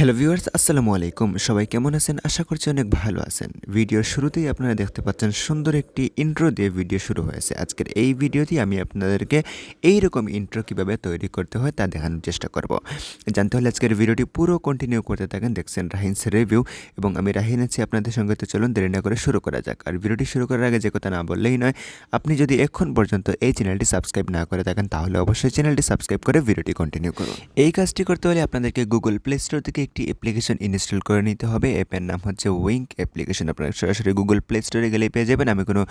Hello viewers আসসালামু আলাইকুম। সবাই কেমন আছেন? আশা করছি অনেক ভালো আছেন। ভিডিওর শুরুতেই আপনারা দেখতে পাচ্ছেন সুন্দর একটি ইন্ট্রো দিয়ে ভিডিও শুরু হয়েছে। আজকের এই ভিডিওটি আমি আপনাদেরকে এই রকম ইন্ট্রো কীভাবে তৈরি করতে হয় তা দেখানোর চেষ্টা করব। জানতে হলে আজকের ভিডিওটি পুরো কন্টিনিউ করতে থাকেন, দেখছেন রাহিনস রিভিউ এবং আমি রাহিন আছি আপনাদের সঙ্গে। তো চলুন দেরি না করে শুরু করা যাক। আর ভিডিওটি শুরু করার আগে যে কথা না বললেই নয়, আপনি যদি এখন পর্যন্ত এই চ্যানেলটি সাবস্ক্রাইব না করে থাকেন, তাহলে অবশ্যই চ্যানেলটি সাবস্ক্রাইব করে ভিডিওটি কন্টিনিউ করুন। এই কাজটি করতে হলে আপনাদেরকে গুগল প্লে স্টোর থেকে একটি অ্যাপ্লিকেশন ইনস্টল করে নিতে হবে। অ্যাপের নাম হচ্ছে উইঙ্ক অ্যাপ্লিকেশন আপনারা সরাসরি গুগল প্লে স্টোরে গেলে পেয়ে যাবেন। আমি কোনো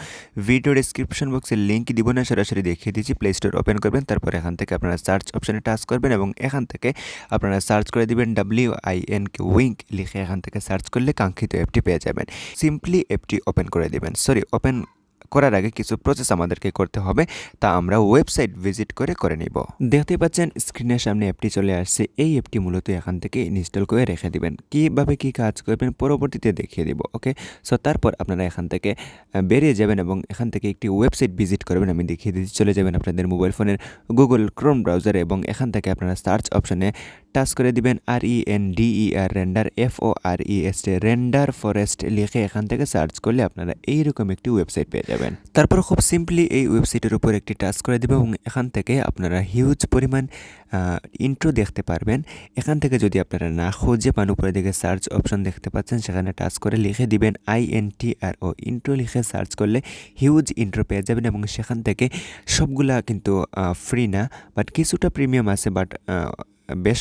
ভিডিও ডিসক্রিপশন বক্সের লিঙ্ক দিব না, সরাসরি দেখিয়ে দিচ্ছি। প্লে স্টোর ওপেন করবেন, তারপর এখান থেকে আপনারা সার্চ অপশানে টাচ করবেন এবং এখান থেকে আপনারা সার্চ করে দিবেন W I N K wink লিখে এখান থেকে সার্চ করলে কাঙ্ক্ষিত অ্যাপটি পেয়ে যাবেন। সিম্পলি অ্যাপটি ওপেন করে দিবেন। সরি ওপেন করার আগে কিছু প্রসেস আমাদেরকে করতে হবে, তা আমরা ওয়েবসাইট ভিজিট করে করে নিব। দেখতে পাচ্ছেন স্ক্রিনের সামনে অ্যাপটি চলে আসছে। এই অ্যাপটি মূলত এখান থেকে ইনস্টল করে রেখে দিবেন। কীভাবে কী কাজ করবেন পরবর্তীতে দেখিয়ে দিব ওকে সো তারপর আপনারা এখান থেকে বেরিয়ে যাবেন এবং এখান থেকে একটি ওয়েবসাইট ভিজিট করবেন। আমি দেখিয়ে দিচ্ছি, চলে যাবেন আপনাদের মোবাইল ফোনের গুগল ক্রোম ব্রাউজারে এবং এখান থেকে আপনারা সার্চ অপশনে টাচ করে দিবেন R E N D E R render F O R E S render forest লিখে এখান থেকে সার্চ করলে আপনারা এইরকম একটি ওয়েবসাইট পেয়ে যাবেন। তারপর খুব সিম্পলি এই ওয়েবসাইটের উপর একটি টাচ করে দেবে এবং এখান থেকে আপনারা হিউজ পরিমাণ ইন্ট্রো দেখতে পারবেন। এখান থেকে যদি আপনারা না খুঁজে পান উপরে দিকে সার্চ অপশন দেখতে পাচ্ছেন, সেখানে টাচ করে লিখে দিবেন I N T R O intro লিখে সার্চ করলে হিউজ ইন্ট্রো পেয়ে যাবেন এবং সেখান থেকে সবগুলা কিন্তু ফ্রি না বাট কিছুটা প্রিমিয়াম আছে বাট বেশ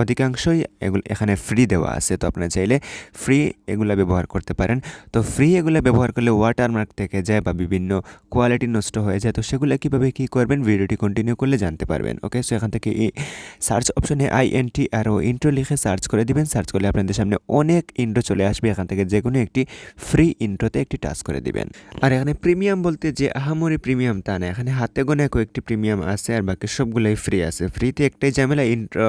অধিকাংশই এগুলো এখানে ফ্রি দেওয়া আছে। তো আপনারা চাইলে ফ্রি এগুলা ব্যবহার করতে পারেন। তো ফ্রি এগুলো ব্যবহার করলে ওয়াটারমার্ক থেকে যায় বা বিভিন্ন কোয়ালিটি নষ্ট হয়ে যায়। তো সেগুলো কীভাবে কী করবেন? ভিডিওটি কন্টিনিউ করলে জানতে পারবেন। ওকে সো এখান থেকে এই সার্চ অপশনে I N T R O intro লিখে সার্চ করে দিবেন। সার্চ করলে আপনাদের সামনে অনেক ইন্ট্রো চলে আসবে। এখান থেকে যে কোনো একটি ফ্রি ইন্ট্রোতে একটি টাচ করে দিবেন। আর এখানে প্রিমিয়াম বলতে যে আহামরি প্রিমিয়াম তা না। এখানে হাতে গোনা কয়েকটি প্রিমিয়াম আছে আর বাকি সবগুলোই ফ্রি আছে। ফ্রিতে একটাই ঝামেলা ইন্ট্রো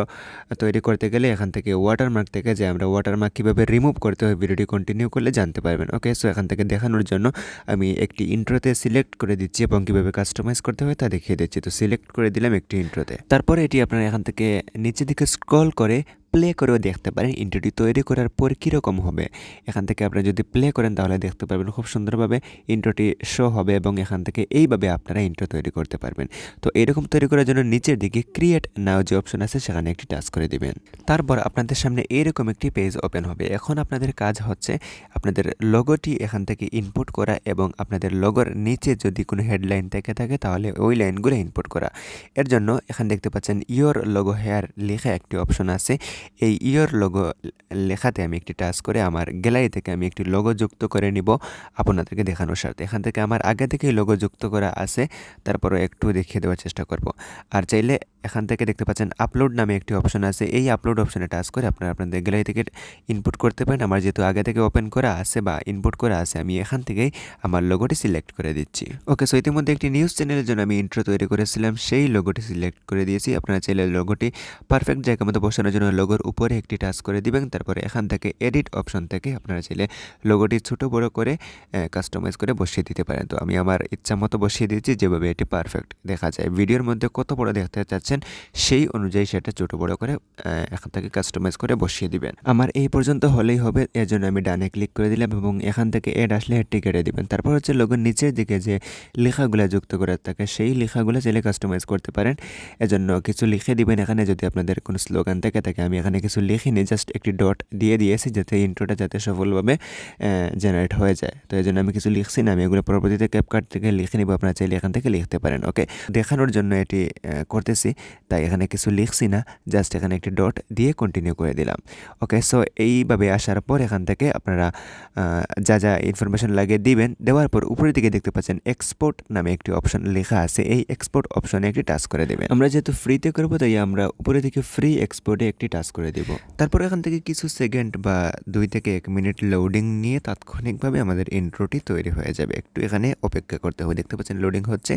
তৈরি করতে গেলে এখান থেকে ওয়াটারমার্ক থেকে যে আমরা ওয়াটারমার্ক কীভাবে রিমুভ করতে হয় ভিডিওটি কন্টিনিউ করলে জানতে পারবেন। ওকে সো এখান থেকে দেখানোর জন্য আমি একটি ইন্ট্রোতে সিলেক্ট করে দিচ্ছি এবং কীভাবে কাস্টমাইজ করতে হয় তা দেখিয়ে দিচ্ছি। তো সিলেক্ট করে দিলাম একটি ইন্ট্রোতে তারপরে এটি আপনারা এখান থেকে নিচের দিকে স্ক্রল করে প্লে করেও দেখতে পারেন ইন্ট্রোটি তৈরি করার পর কীরকম হবে? এখান থেকে আপনারা যদি প্লে করেন তাহলে দেখতে পারবেন খুব সুন্দরভাবে ইন্ট্রোটি শো হবে এবং এখান থেকে এইভাবে আপনারা ইন্ট্রো তৈরি করতে পারবেন। তো এরকম তৈরি করার জন্য নিচের দিকে ক্রিয়েট নাও যে অপশন আছে, সেখানে একটি টাচ করে দিবেন। তারপর আপনাদের সামনে এরকম একটি পেজ ওপেন হবে। এখন আপনাদের কাজ হচ্ছে আপনাদের লোগোটি এখান থেকে ইনপুট করা এবং আপনাদের লোগোর নিচে যদি কোনো হেডলাইন থেকে থাকে, তাহলে ওই লাইনগুলো ইনপুট করা। এর জন্য এখানে দেখতে পাচ্ছেন ইয়োর লোগো হেয়ার লেখা একটি অপশন আছে। এই ইয়োর লোগো লেখাতে আমি একটি টাচ করে আমার গ্যালারি থেকে আমি একটি লোগো যুক্ত করে নিব। আপনাদেরকে দেখানোর স্বার্থে এখান থেকে আমার আগে থেকেই লোগো যুক্ত করা আছে। তারপরে একটু দেখিয়ে দেওয়ার চেষ্টা করব। আর চাইলে এখান থেকে দেখতে পাচ্ছেন আপলোড নামে একটি অপশন আছে। এই আপলোড অপশনে টাচ করে আপনারা আপনাদের গ্যালারি থেকে ইনপুট করতে পারেন। আমার যেহেতু আগে থেকে ওপেন করা আছে বা ইনপুট করা আছে, আমি এখান থেকেই আমার লোগোটি সিলেক্ট করে দিচ্ছি। ওকে সো ইতিমধ্যে একটি নিউজ চ্যানেলের জন্য আমি ইন্ট্রো তৈরি করেছিলাম। সেই লোগোটি সিলেক্ট করে দিয়েছি। আপনারা চাইলে লোগোটি পারফেক্ট জায়গা মতো বসানোর জন্য লোগোর উপরে একটি টাচ করে দিবেন, তারপরে এখান থেকে এডিট অপশন থেকে আপনারা চাইলে লোগোটি ছোট, বড় করে কাস্টমাইজ করে বসিয়ে দিতে পারেন। তো আমি আমার ইচ্ছা মতো বসিয়ে দিয়েছি, যেভাবে এটি পারফেক্ট দেখা যায়। ভিডিওর মধ্যে কত বড় দেখতে চাচ্ছেন, সেই অনুযায়ী সেটা ছোট, বড় করে এখান থেকে কাস্টমাইজ করে বসিয়ে দিবেন। আমার এই পর্যন্ত হলেই হবে এর জন্য আমি ডানে ক্লিক করে দিলাম এবং এখান থেকে এড আসলে হেডটি কেটে দিবেন। তারপর হচ্ছে লোগোর নিচের দিকে যে লেখাগুলো যুক্ত করে থাকে, সেই লেখাগুলো চাইলে কাস্টমাইজ করতে পারেন। এজন্য কিছু লিখে দিবেন এখানে যদি আপনাদের কোনো স্লোগান থেকে থাকে, আমি এখানে কিছু লিখিনি জাস্ট একটি ডট দিয়ে দিয়েছি যাতে ইন্ট্রোটা যাতে সফলভাবে জেনারেট হয়ে যায়। তো এই জন্য আমি কিছু লিখছি না, আমি এগুলো পরবর্তীতে ক্যাপকার্ট থেকে লিখে নিব, আপনারা চাইলে এখান থেকে লিখতে পারেন। ওকে দেখানোর জন্য এটি করতেছি, তাই এখানে কিছু লিখছি না জাস্ট এখানে একটি ডট দিয়ে কন্টিনিউ করে দিলাম। ওকে সো এইভাবে আসার পর এখান থেকে আপনারা যা যা ইনফরমেশন লাগে দিবেন, দেওয়ার পর উপরের দিকে দেখতে পাচ্ছেন এক্সপোর্ট নামে একটি অপশন লেখা আছে, এই এক্সপোর্ট অপশনে একটি টাচ করে দেবেন। আমরা যেহেতু ফ্রিতে করব, তাই আমরা উপরে দিকে ফ্রি এক্সপোর্টে একটি টাচ করে দেব। তারপর এখান থেকে কিছু সেকেন্ড বা দুই থেকে এক মিনিট লোডিং নিয়ে তাৎক্ষণিকভাবে আমাদের ইন্ট্রোটি তৈরি হয়ে যাবে। একটু এখানে অপেক্ষা করতে হবে। দেখতে পাচ্ছেন লোডিং হচ্ছে।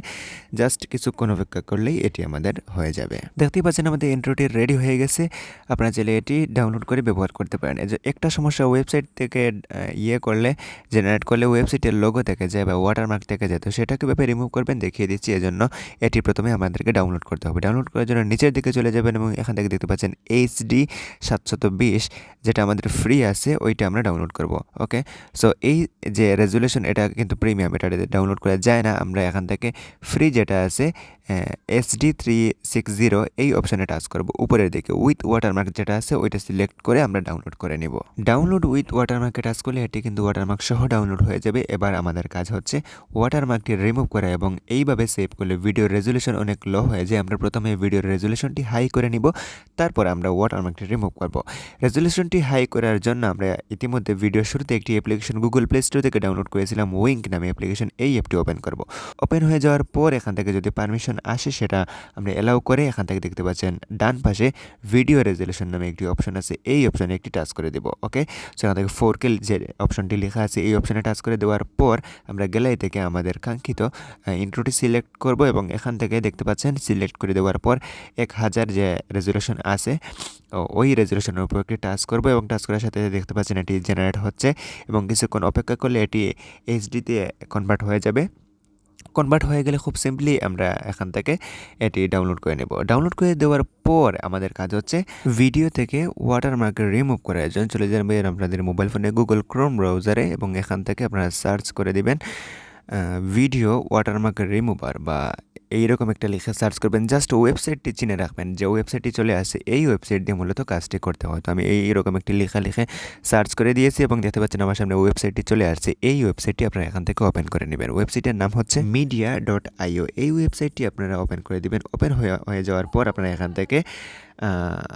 জাস্ট কিছুক্ষণ অপেক্ষা করলেই এটি আমাদের হয়ে যাবে। দেখতেই পাচ্ছেন আমাদের ইন্ট্রোটি রেডি হয়ে গেছে। আপনারা চাইলে এটি ডাউনলোড করে ব্যবহার করতে পারেন। একটা সমস্যা ওয়েবসাইট থেকে ইয়ে করলে জেনারেট করলে ওয়েবসাইটের লোগো থেকে যায় বা ওয়াটারমার্ক থেকে যায়, তো সেটা কীভাবে রিমুভ করবেন দেখিয়ে দিচ্ছি। এজন্য এটি প্রথমে আমাদেরকে ডাউনলোড করতে হবে। ডাউনলোড করার জন্য নিচের দিকে চলে যাবেন এবং এখান থেকে দেখতে পাচ্ছেন এইচডি ডি সাতশত বিশ যেটা আমাদের ফ্রি আছে, ওইটা আমরা ডাউনলোড করব ওকে সো এই যে রেজুলেশন এটা কিন্তু প্রিমিয়াম এটা ডাউনলোড করা যায় না। আমরা এখান থেকে ফ্রি যেটা আছে S D three six zero এই অপশানে টাচ করব। উপরের দিকে উইথ ওয়াটারমার্ক যেটা আছে, ওইটা সিলেক্ট করে আমরা ডাউনলোড করে নিব। ডাউনলোড উইথ ওয়াটারমার্কে টাচ করলে এটি কিন্তু ওয়াটারমার্ক সহ ডাউনলোড হয়ে যাবে। এবার আমাদের কাজ হচ্ছে ওয়াটারমার্কটি রিমুভ করা এবং এইভাবে সেভ করলে ভিডিওর রেজুলেশন অনেক লো হয়ে যায়। আমরা প্রথমে ভিডিওর রেজুলেশনটি হাই করে নিব, তারপর আমরা ওয়াটারমার্কটি রিমুভ করব। রেজুলেশনটি হাই করার জন্য আমরা ইতিমধ্যে ভিডিও শুরুতে একটি অ্যাপ্লিকেশন গুগল প্লে স্টোর থেকে ডাউনলোড করেছিলাম। উইঙ্ক নামে অ্যাপ্লিকেশন এই অ্যাপটি ওপেন করব। ওপেন হয়ে যাওয়ার পর এখান থেকে যদি পারমিশন আসে সেটা আমরা অ্যালাউ করে এখান থেকে দেখতে পাচ্ছেন। ডান পাশে ভিডিও রেজুলেশন নামে একটি অপশন আছে। এই অপশনে একটি টাচ করে দেব ওকে সেখান থেকে ফোর কে যে অপশনটি লেখা আছে, এই অপশনে টাচ করে দেওয়ার পর আমরা গ্যালারি থেকে আমাদের কাঙ্ক্ষিত ইন্ট্রোটি সিলেক্ট করব এবং এখান থেকে দেখতে পাচ্ছেন সিলেক্ট করে দেওয়ার পর এক হাজার যে রেজুলেশন আছে ওই রেজুলেশনের উপর একটি টাচ করব এবং টাচ করার সাথে দেখতে পাচ্ছেন এটি জেনারেট হচ্ছে এবং কিছুক্ষণ অপেক্ষা করলে এটি এইচডিতে কনভার্ট হয়ে যাবে। কনভার্ট হয়ে গেলে খুব সিম্পলি আমরা এখান থেকে এটি ডাউনলোড করে নেব। ডাউনলোড করে দেওয়ার পর আমাদের কাজ হচ্ছে ভিডিও থেকে ওয়াটারমার্ক রিমুভ করার জন্য। চলে যাবেন আপনাদের মোবাইল ফোনে গুগল ক্রোম ব্রাউজারে এবং এখান থেকে আপনারা সার্চ করে দিবেন। ভিডিও ওয়াটারমার্ক রিমুভার বা এইরকম একটা লিখে সার্চ করবেন জাস্ট ওয়েবসাইটটি চিনে রাখবেন। যে ওয়েবসাইটটি চলে আসে, এই ওয়েবসাইট দিয়ে মূলত কাজটি করতে হয়। তো আমি এইরকম একটি লেখা লিখে সার্চ করে দিয়েছি এবং দেখতে পাচ্ছেন আমার সামনে ওয়েবসাইটটি চলে আসছে। এই ওয়েবসাইটটি আপনারা এখান থেকে ওপেন করে নেবেন। ওয়েবসাইটের নাম হচ্ছে মিডিয়া ডট আইও এই ওয়েবসাইটটি আপনারা ওপেন করে দিবেন। ওপেন হয়ে যাওয়ার পর আপনারা এখান থেকে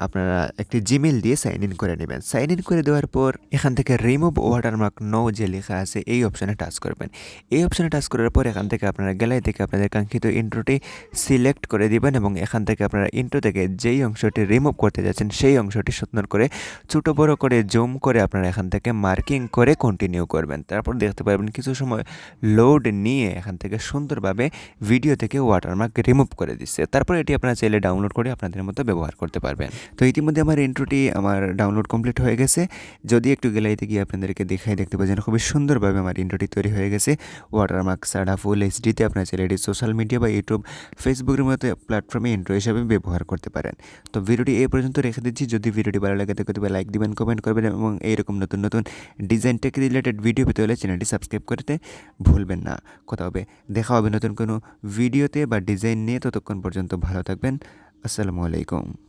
আপনারা একটি জিমেল দিয়ে সাইন ইন করে নেবেন। সাইন ইন করে দেওয়ার পর এখান থেকে রিমুভ ওয়াটারমার্ক নো যে লেখা আছে, এই অপশানে টাচ করবেন। এই অপশানে টাচ করার পর এখান থেকে আপনারা গ্যালারি থেকে আপনাদের কাঙ্ক্ষিত ইন্ট্রোটি সিলেক্ট করে দিবেন এবং এখান থেকে আপনারা ইন্ট্রো থেকে যেই অংশটি রিমুভ করতে যাচ্ছেন, সেই অংশটি সুন্দর করে ছোটো বড় করে জুম করে আপনারা এখান থেকে মার্কিং করে কন্টিনিউ করবেন। তারপর দেখতে পারবেন কিছু সময় লোড নিয়ে এখান থেকে সুন্দরভাবে ভিডিও থেকে ওয়াটারমার্ক রিমুভ করে দিচ্ছে। তারপর এটি আপনারা চাইলে ডাউনলোড করে আপনাদের মতো ব্যবহার করতে পারবেন। তো ইতিমধ্যে আমার ইন্ট্রোটি আমার ডাউনলোড কমপ্লিট হয়ে গেছে। যদি একটু গ্যালারিতে গিয়ে আপনাদেরকে দেখাই দেখতে পাচ্ছেন, খুবই সুন্দরভাবে আমার ইন্ট্রোটি তৈরি হয়ে গেছে। ওয়াটারমার্ক সাডা ফুল এইচডিতে আপনার এটি সোশ্যাল মিডিয়া বা ইউটিউব ফেসবুকের মতো প্ল্যাটফর্মে ইন্ট্রো হিসাবে ব্যবহার করতে পারেন। তো ভিডিওটি এই পর্যন্ত রেখে দিচ্ছি। যদি ভিডিওটি ভালো লাগে দেখতে পাবে লাইক দিবেন কমেন্ট করবেন এবং এইরকম নতুন নতুন ডিজাইন টেক রিলেটেড ভিডিও পেতে হলে চ্যানেলটি সাবস্ক্রাইব করতে ভুলবেন না। কথা হবে। দেখা হবে নতুন কোনো ভিডিওতে বা ডিজাইন নিয়ে। ততক্ষণ পর্যন্ত ভালো থাকবেন। আসসালামু আলাইকুম।